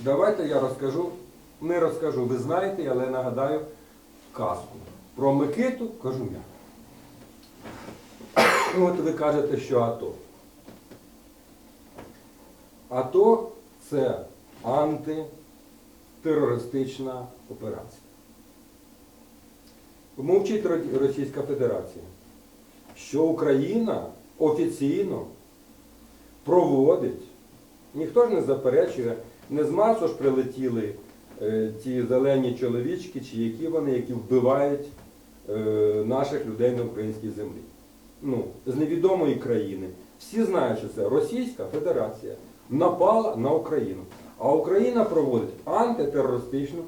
Давайте я розкажу, не розкажу, ви знаєте, але нагадаю казку. Про Микиту кажу я. От ви кажете, що АТО. АТО це антитерористична операція. Мовчить Російська Федерація, що Україна офіційно проводить, ніхто ж не заперечує, не з Марсу ж прилетіли е, ті зелені чоловічки, чи які вони, які вбивають е, наших людей на українській землі. Ну, з невідомої країни. Всі знають, що це Російська Федерація напала на Україну. А Україна проводить антитерористичну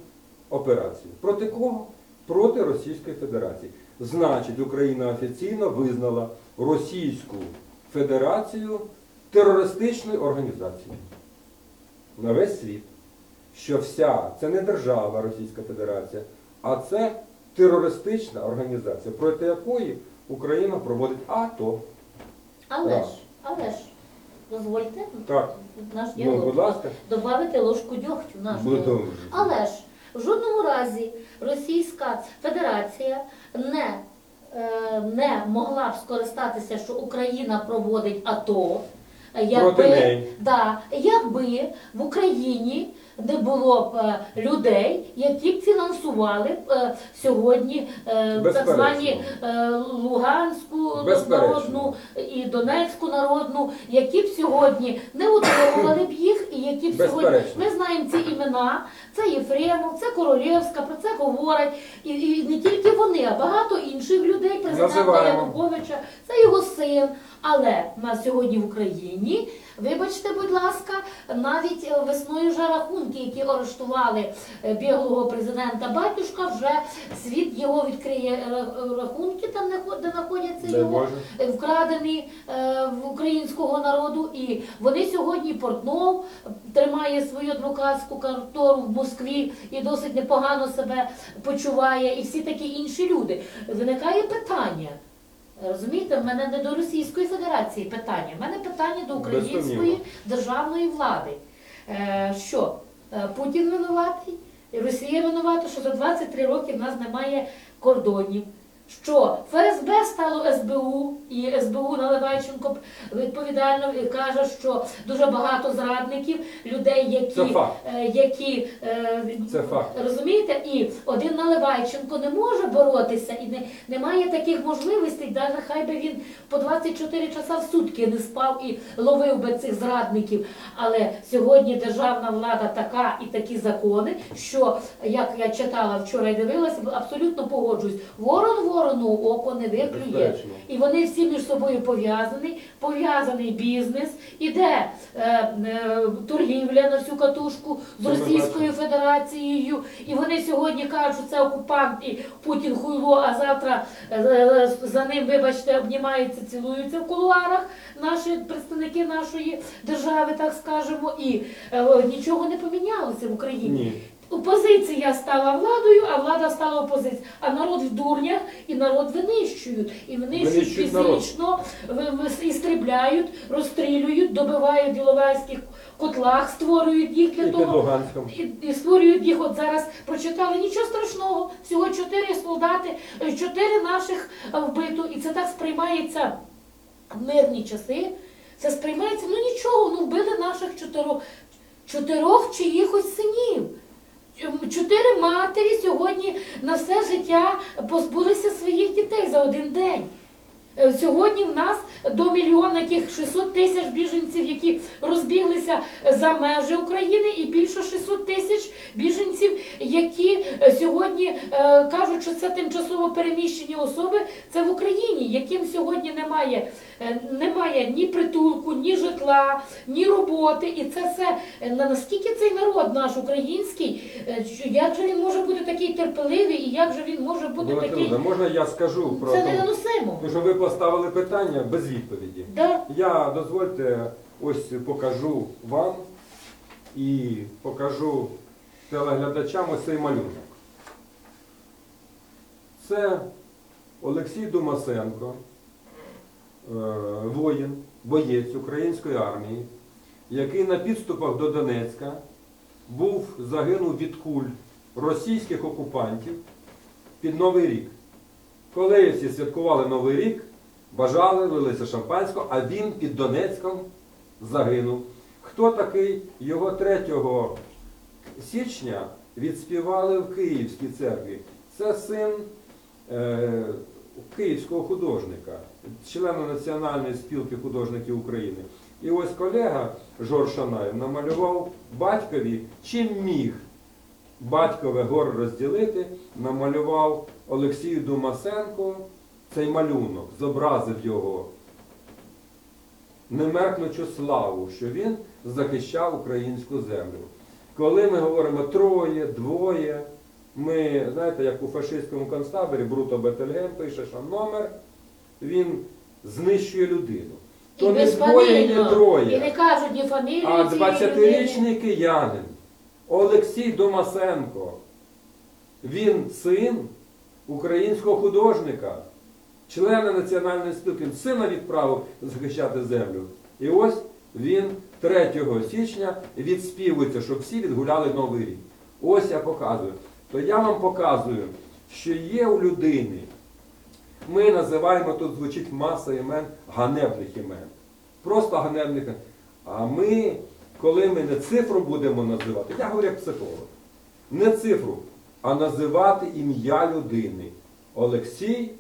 операцію. Проти кого? Проти Російської Федерації. Значить, Україна офіційно визнала Російську Федерацію терористичною організацією на весь світ. Що вся це не держава Російська Федерація, а це терористична організація, проти якої Україна проводить АТО. Але ж, але ж, дозвольте Так. наш Ну, діалог ласка. добавити ложку дьогтю в наш діалог. Але ж в жодному разі Російська Федерація не, е, не могла б скористатися, що Україна проводить АТО. Проти неї. да, якби в Україні не було б е, людей, які б фінансували б е, сьогодні е, так звані Луганську народну і Донецьку народну, які б сьогодні не утримували б їх, і які б сьогодні ми знаємо ці імена. Це Єфремов, це Королєвська, про це говорять. І, і не тільки вони, а багато інших людей, президента Януковича, це його син. Але на сьогодні в Україні, вибачте, будь ласка, навіть весною вже рахунки, які арештували е, біглого президента Батюшка, вже світ його відкриє е, рахунки, там де знаходяться його е, вкрадені в українського народу. І вони сьогодні Портнов тримає свою адвокатську контору в Москві і досить непогано себе почуває, і всі такі інші люди. Виникає питання. Розумієте, в мене не до Російської Федерації питання, в мене питання до української державної влади. Що Путін винуватий, Росія винувата, що за 23 роки в нас немає кордонів. Що ФСБ стало СБУ, і СБУ Наливайченко відповідально каже, що дуже багато зрадників, людей, Це які, факт. е, які е, Це факт. розумієте, і один Наливайченко не може боротися і не, не має таких можливостей, навіть хай би він по 24 часа в сутки не спав і ловив би цих зрадників. Але сьогодні державна влада така і такі закони, що як я читала вчора і дивилася, абсолютно погоджуюсь. Ворон ворону око не виклює. І вони всі між собою пов'язані, пов'язаний бізнес, іде е, е, торгівля на всю катушку з Російською Федерацією. І вони сьогодні кажуть, що це окупант і Путін хуйло, а завтра е, е, за ним, вибачте, обнімаються, цілуються в кулуарах наші представники нашої держави, так скажемо, і е, нічого не помінялося в Україні. Ні. Опозиція стала владою, а влада стала опозицією. А народ в дурнях і народ винищують. І винищують Винищують народ. фізично, ви- ви- істрібляють, розстрілюють, добивають в Іловайських котлах, створюють їх для І під того. Луганськом. І, і створюють їх, от зараз прочитали, нічого страшного, всього чотири солдати, е, чотири наших е, вбито, і це так сприймається в мирні часи. Це сприймається, ну нічого, ну вбили наших чотирьох, чотирьох чиїхось синів. Чотири матері сьогодні на все життя позбулися своїх дітей за один день. Е, Сьогодні в нас до мільйона яких 600 тисяч біженців, які розбіглися за межі України, і більше 600 тисяч біженців, які е, сьогодні е, кажуть, що це тимчасово переміщені особи. Це в Україні, яким сьогодні немає, е, немає ні притулку, ні житла, ні роботи. І це все е, на- наскільки цей народ наш український, е, що- як же він може бути такий терпеливий, і як же він може бути Володимир, такий. можна я скажу про Це те, невиносимо. Поставили питання без відповіді. Да. Я дозвольте ось покажу вам і покажу телеглядачам ось цей малюнок. Це Олексій Думасенко, е, воїн, боєць української армії, який на підступах до Донецька був загинув від куль російських окупантів під Новий рік. Коли всі святкували Новий рік, бажали, лилися шампанського, а він під Донецьком загинув. Хто такий? Його 3 січня відспівали в Київській церкві. Це син е, київського художника, члена Національної спілки художників України. І ось колега Жор Шанаєв намалював батькові, чим міг батькове горе розділити, намалював Олексію Думасенко цей малюнок, зобразив його немеркнучу славу, що він захищав українську землю. Коли ми говоримо троє, двоє, ми, знаєте, як у фашистському концтаборі Бруто Бетельгем пише, що номер, він знищує людину. І То не двоє, і не троє. І не кажуть ні фамілії А 20-річний киянин Олексій Домасенко, він син українського художника, члена національної спілки, сина відправив захищати землю. І ось він 3 січня відспівується, щоб всі відгуляли Новий рік. Ось я показую. То я вам показую, що є у людини. Ми називаємо тут звучить маса імен ганебних імен. Просто ганебних імен. А ми, коли ми не цифру будемо називати, я говорю як психолог, не цифру, а називати ім'я людини. Олексій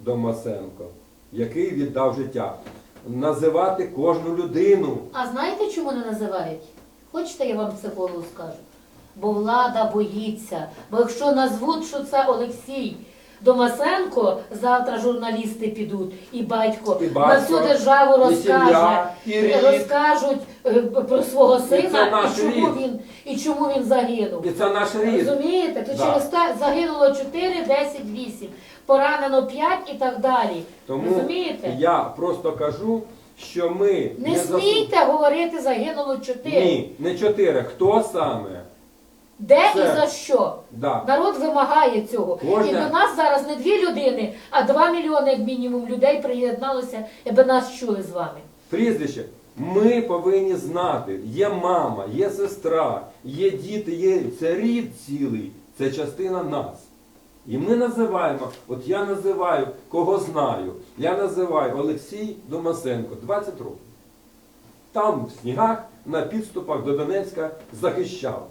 Домасенко, який віддав життя. Називати кожну людину. А знаєте, чому не називають? Хочете, я вам психологу скажу? Бо влада боїться. Бо якщо назвуть, що це Олексій Домасенко, завтра журналісти підуть, і батько, І на всю державу і розкаже, сім'я, і рід. розкажуть е, про свого сина наш і чому рід. він і чому він загинув. І це наш рід. Розумієте? То Да. через те загинуло 4, 10, 8, поранено 5 і так далі. Тому Розумієте? я просто кажу, що ми Не засу- смійте говорити загинуло 4. Ні, не чотири. Хто саме? Де Це- і за що? Да. Народ вимагає цього. Кожне- І до нас зараз не дві людини, а два мільйони, як мінімум, людей приєдналося, аби нас чули з вами. Прізвище. Ми повинні знати, є мама, є сестра, є діти, є це рід цілий, це частина нас. І ми називаємо, от я називаю, кого знаю, я називаю Олексій Домасенко, 20 років. Там в снігах, на підступах до Донецька захищав.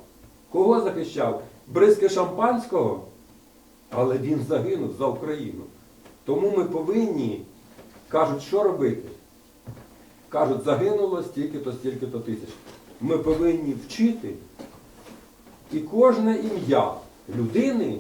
Кого захищав? Бризки шампанського, але він загинув за Україну. Тому ми повинні, кажуть, що робити? Кажуть, загинуло стільки-то, стільки-то тисяч. Ми повинні вчити і кожне ім'я людини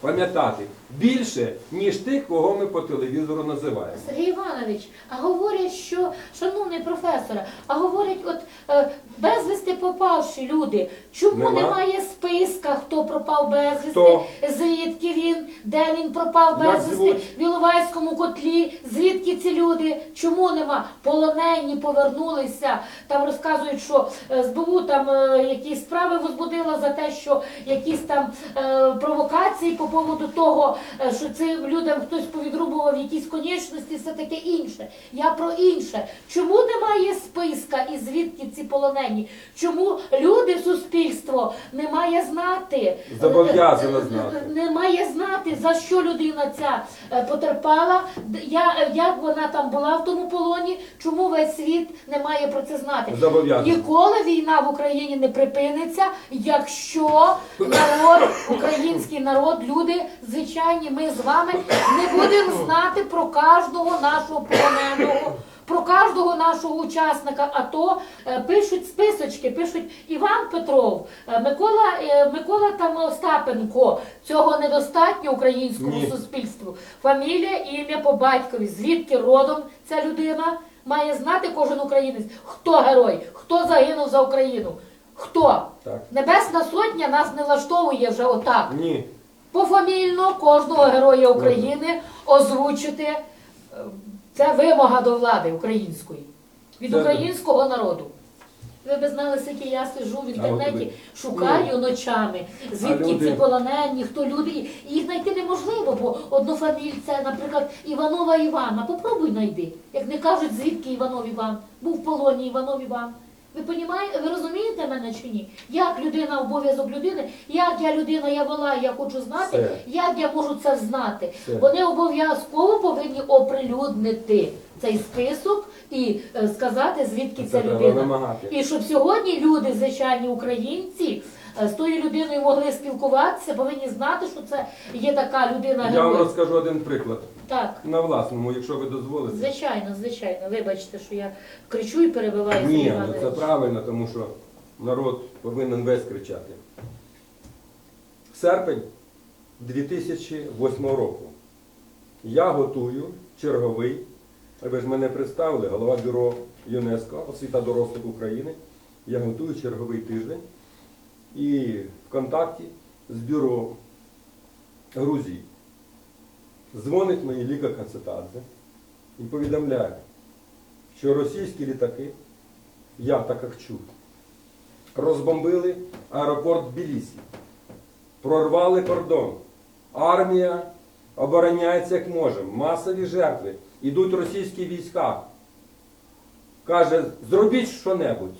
пам'ятати більше, ніж тих, кого ми по телевізору називаємо. Сергій Іванович, а говорять, що, шановний професоре, а говорять, от е, безвісти попавші люди, чому Нема. немає списка, хто пропав безвісти, Хто? звідки він, де він пропав Як безвісти, в Іловайському котлі, звідки ці люди, чому нема? Полонені повернулися, там розказують, що е, СБУ там е, якісь справи возбудила за те, що якісь там е, провокації по поводу того, що цим людям хтось повідрубував якісь конечності, все таке інше. Я про інше. Чому немає списка і звідки ці полонені? Чому люди, суспільство не має знати? Зобов'язано знати. Не має знати, за що людина ця е, потерпала, я, е, як вона там була в тому полоні, чому весь світ не має про це знати. Зобов'язано. Ніколи війна в Україні не припиниться, якщо народ, український народ, люди звичайні, ми з вами не будемо знати про кожного нашого полоненого. Про кожного нашого учасника АТО е, пишуть списочки, пишуть Іван Петров, е, Микола, е, Микола там Остапенко. Цього недостатньо українському Ні. суспільству. Фамілія, ім'я по батькові. Звідки родом ця людина має знати кожен українець, хто герой, хто загинув за Україну. Хто? Так. Небесна сотня нас не влаштовує вже отак. Ні. Пофамільно кожного героя України озвучити. Це вимога до влади української, від українського народу. Ви б знали, скільки я сиджу в інтернеті, шукаю ночами, звідки ці полонені, хто люди. І Їх знайти неможливо, бо однофамільця, наприклад, Іванова Івана. Попробуй знайди. Як не кажуть, звідки Іванов Іван. Був в полоні Іванов Іван. Ви понімаєте, ви розумієте мене чи ні? Як людина, обов'язок людини, як я людина, я вела, я хочу знати, Все. як я можу це знати. Все. Вони обов'язково повинні оприлюднити цей список і е, сказати, звідки Це ця треба людина. вимагати. І щоб сьогодні люди, звичайні українці, е, з тою людиною могли спілкуватися, повинні знати, що це є така людина Я вам герой. розкажу один приклад. Так, На власному, якщо ви дозволите. звичайно, звичайно. Вибачте, що я кричу і перебиваю. Ні, ну це правильно, тому що народ повинен весь кричати. Серпень 2008 року. Я готую черговий, ви ж мене представили, голова бюро ЮНЕСКО, освіта дорослих України. Я готую черговий тиждень і в контакті з бюро Грузії. Дзвонить мені Ліка Кацетадзе і повідомляє, що російські літаки, я так як чув, розбомбили аеропорт Тбілісі, прорвали кордон. Армія обороняється як може, масові жертви, ідуть російські війська. Каже, зробіть що-небудь.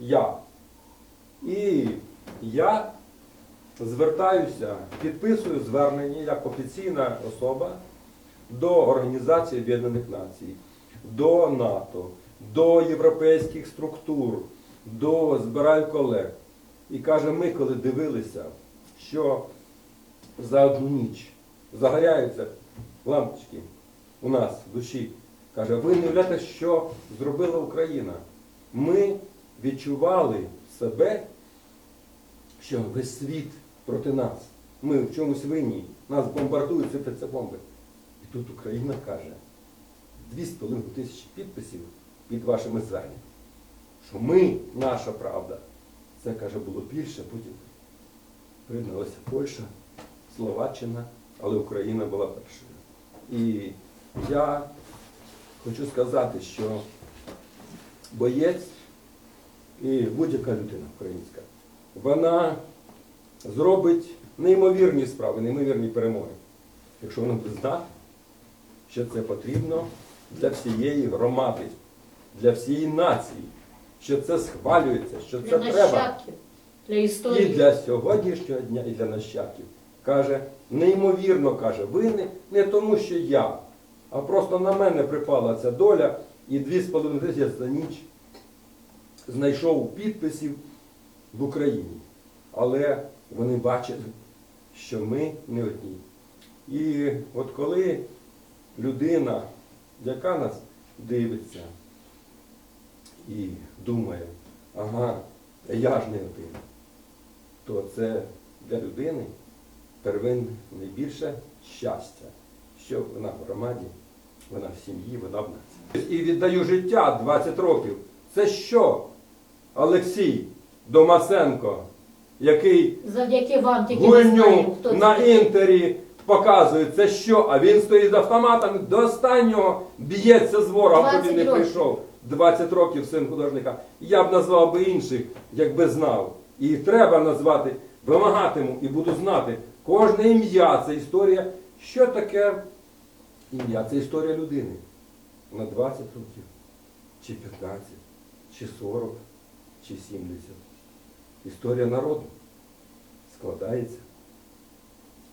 Я. І я звертаюся, підписую звернення як офіційна особа до Організації Об'єднаних Націй, до НАТО, до європейських структур, до збираю колег. І каже, ми коли дивилися, що за одну ніч загоряються лампочки у нас в душі. Каже, ви не уявляєте, що зробила Україна. Ми відчували себе, що весь світ проти нас. Ми в чомусь винні. Нас бомбардують, сипляться бомби. І тут Україна каже, 2,5 тисячі підписів під вашими зверненнями. Що ми, наша правда. Це, каже, було більше, потім приєдналася Польща, Словаччина, але Україна була першою. І я хочу сказати, що боєць і будь-яка людина українська, вона зробить неймовірні справи, неймовірні перемоги, якщо вона буде знати, що це потрібно для всієї громади, для всієї нації, що це схвалюється, що Для це треба. нащадків, для І для сьогоднішнього дня, і для нащадків. Каже, неймовірно каже, ви не, не тому, що я, а просто на мене припала ця доля, і дві з половиною тисячі за ніч знайшов підписів в Україні. Але вони бачили, що ми не одні. І от коли людина, яка нас дивиться і думає, ага, я ж не один то це для людини первинне найбільше щастя, що вона в громаді, вона в сім'ї, вона в нації. І віддаю життя 20 років. Це що? Олексій Домасенко, який Завдяки вам тільки ми знаємо, гульню хто на це. інтері показує, це що? А він стоїть з автоматом до останнього б'ється з ворогом, 20 поки не років. прийшов. 20 років син художника. Я б назвав би інших, якби знав. І треба назвати, вимагатиму і буду знати. Кожне ім'я це історія. Що таке ім'я? Це історія людини. На 20 років, чи 15, чи 40, чи 70. Історія народу складається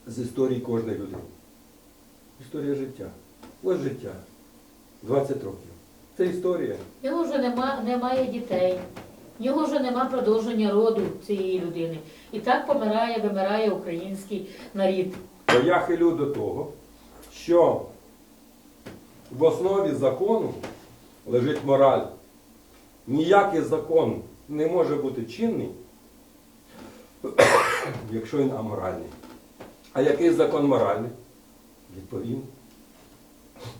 з історії кожної людини. Історія життя. Ось життя. 20 років. Це історія. В нього вже нема, немає дітей, в нього вже нема продовження роду цієї людини. І так помирає, вимирає український нарід. То я хилю до того, що в основі закону лежить мораль. Ніякий закон не може бути чинний, якщо він аморальний. А який закон моральний? Відповім.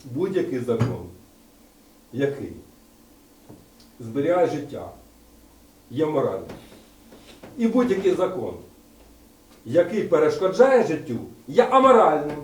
Будь-який закон, який зберігає життя, є моральним. І будь-який закон, який перешкоджає життю, є аморальним.